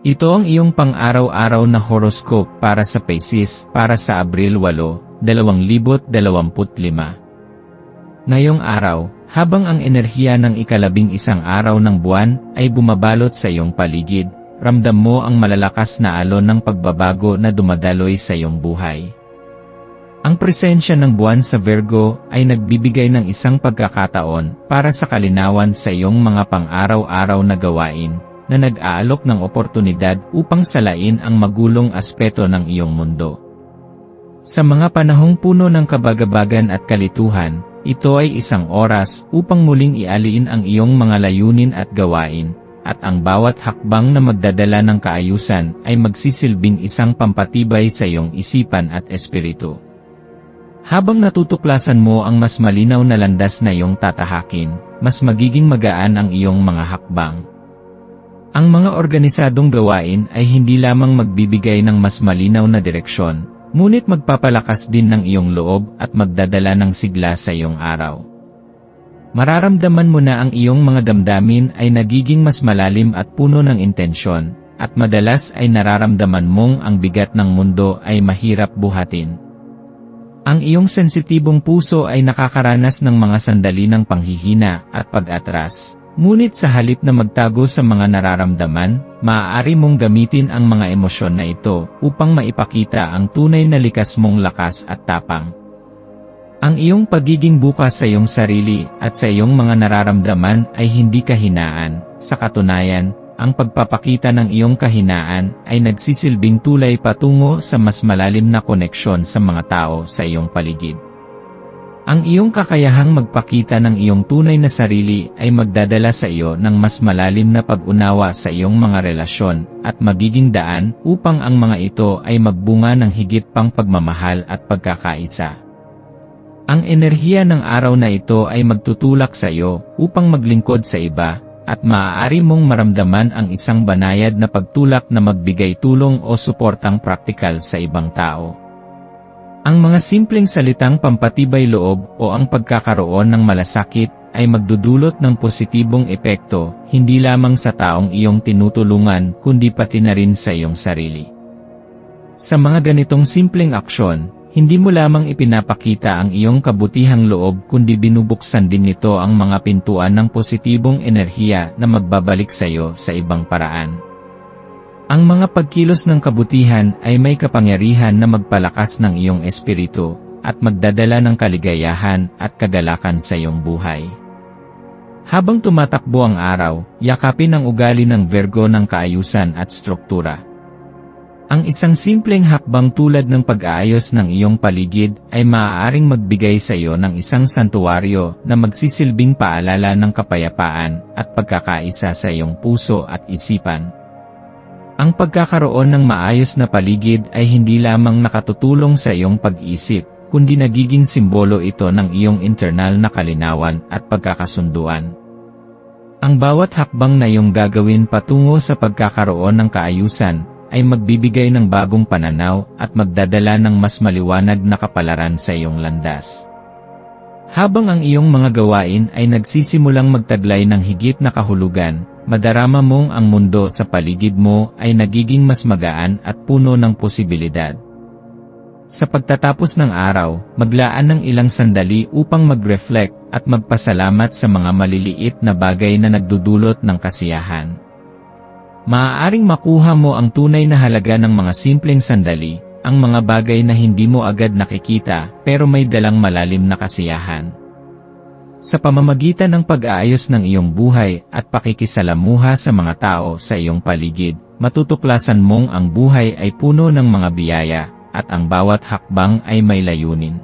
Ito ang iyong pang-araw-araw na horoscope para sa Pisces para sa Abril 8, 2025. Ngayong araw, habang ang enerhiya ng ikalabing isang araw ng buwan ay bumabalot sa iyong paligid, ramdam mo ang malalakas na alon ng pagbabago na dumadaloy sa iyong buhay. Ang presensya ng buwan sa Virgo ay nagbibigay ng isang pagkakataon para sa kalinawan sa iyong mga pang-araw-araw na gawain na nag-aalok ng oportunidad upang salain ang magulong aspeto ng iyong mundo. Sa mga panahong puno ng kabagabagan at kalituhan, ito ay isang oras upang muling ialiin ang iyong mga layunin at gawain, at ang bawat hakbang na magdadala ng kaayusan ay magsisilbing isang pampatibay sa iyong isipan at espiritu. Habang natutuklasan mo ang mas malinaw na landas na iyong tatahakin, mas magiging magaan ang iyong mga hakbang. Ang mga organisadong gawain ay hindi lamang magbibigay ng mas malinaw na direksyon, ngunit magpapalakas din ng iyong loob at magdadala ng sigla sa iyong araw. Mararamdaman mo na ang iyong mga damdamin ay nagiging mas malalim at puno ng intensyon, at madalas ay nararamdaman mong ang bigat ng mundo ay mahirap buhatin. Ang iyong sensitibong puso ay nakakaranas ng mga sandali ng panghihina at pag-atras, Ngunit sa halip na magtago sa mga nararamdaman, maaari mong gamitin ang mga emosyon na ito upang maipakita ang tunay na likas mong lakas at tapang. Ang iyong pagiging bukas sa iyong sarili at sa iyong mga nararamdaman ay hindi kahinaan. Sa katunayan, ang pagpapakita ng iyong kahinaan ay nagsisilbing tulay patungo sa mas malalim na koneksyon sa mga tao sa iyong paligid. Ang iyong kakayahang magpakita ng iyong tunay na sarili ay magdadala sa iyo ng mas malalim na pag-unawa sa iyong mga relasyon at magiging daan upang ang mga ito ay magbunga ng higit pang pagmamahal at pagkakaisa. Ang enerhiya ng araw na ito ay magtutulak sa iyo upang maglingkod sa iba at maaari mong maramdaman ang isang banayad na pagtulak na magbigay tulong o suportang praktikal sa ibang tao. Ang mga simpleng salitang pampatibay loob o ang pagkakaroon ng malasakit ay magdudulot ng positibong epekto, hindi lamang sa taong iyong tinutulungan kundi pati na rin sa iyong sarili. Sa mga ganitong simpleng aksyon, hindi mo lamang ipinapakita ang iyong kabutihang loob kundi binubuksan din nito ang mga pintuan ng positibong enerhiya na magbabalik sa iyo sa ibang paraan. Ang mga pagkilos ng kabutihan ay may kapangyarihan na magpalakas ng iyong espiritu, at magdadala ng kaligayahan at kagalakan sa iyong buhay. Habang tumatakbo ang araw, yakapin ang ugali ng Virgo ng kaayusan at struktura. Ang isang simpleng hakbang tulad ng pag-aayos ng iyong paligid ay maaaring magbigay sa iyo ng isang santuwaryo na magsisilbing paalala ng kapayapaan at pagkakaisa sa iyong puso at isipan. Ang pagkakaroon ng maayos na paligid ay hindi lamang nakatutulong sa iyong pag-isip, kundi nagiging simbolo ito ng iyong internal na kalinawan at pagkakasunduan. Ang bawat hakbang na iyong gagawin patungo sa pagkakaroon ng kaayusan, ay magbibigay ng bagong pananaw at magdadala ng mas maliwanag na kapalaran sa iyong landas. Habang ang iyong mga gawain ay nagsisimulang magtaglay ng higit na kahulugan, madarama mong ang mundo sa paligid mo ay nagiging mas magaan at puno ng posibilidad. Sa pagtatapos ng araw, maglaan ng ilang sandali upang mag-reflect at magpasalamat sa mga maliliit na bagay na nagdudulot ng kasiyahan. Maaaring makuha mo ang tunay na halaga ng mga simpleng sandali, ang mga bagay na hindi mo agad nakikita pero may dalang malalim na kasiyahan. Sa pamamagitan ng pag-aayos ng iyong buhay at pakikisalamuha sa mga tao sa iyong paligid, matutuklasan mong ang buhay ay puno ng mga biyaya, at ang bawat hakbang ay may layunin.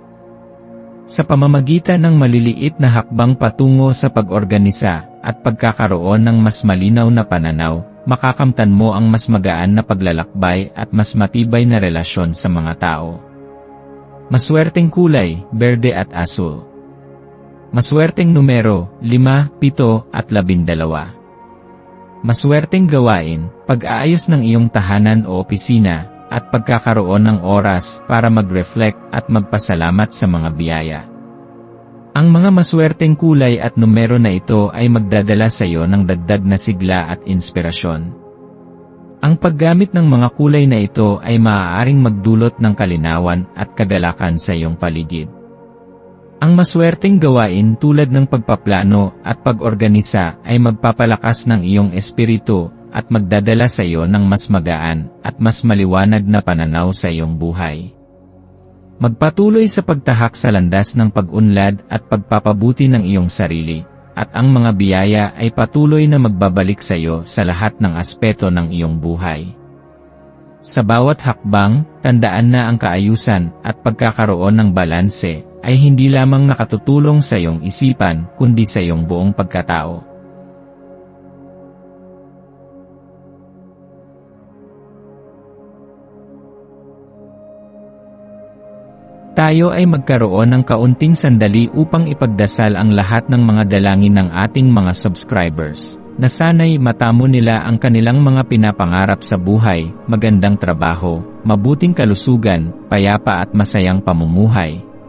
Sa pamamagitan ng maliliit na hakbang patungo sa pag-organisa at pagkakaroon ng mas malinaw na pananaw, makakamtan mo ang mas magaan na paglalakbay at mas matibay na relasyon sa mga tao. Maswerteng kulay, berde at asul. Maswerteng numero, 5, 7 at 12. Maswerteng gawain, pag-aayos ng iyong tahanan o opisina, at pagkakaroon ng oras para mag-reflect at magpasalamat sa mga biyaya. Ang mga maswerteng kulay at numero na ito ay magdadala sa iyo ng dagdag na sigla at inspirasyon. Ang paggamit ng mga kulay na ito ay maaaring magdulot ng kalinawan at kagalakan sa iyong paligid. Ang maswerteng gawain tulad ng pagpaplano at pag-organisa ay magpapalakas ng iyong espiritu at magdadala sa iyo ng mas magaan at mas maliwanag na pananaw sa iyong buhay. Magpatuloy sa pagtahak sa landas ng pag-unlad at pagpapabuti ng iyong sarili, at ang mga biyaya ay patuloy na magbabalik sa iyo sa lahat ng aspeto ng iyong buhay. Sa bawat hakbang, tandaan na ang kaayusan at pagkakaroon ng balanse ay hindi lamang nakatutulong sa iyong isipan kundi sa iyong buong pagkatao. Tayo ay magkaroon ng kaunting sandali upang ipagdasal ang lahat ng mga dalangin ng ating mga subscribers, na sana'y matamo nila ang kanilang mga pinapangarap sa buhay, magandang trabaho, mabuting kalusugan, payapa at masayang pamumuhay,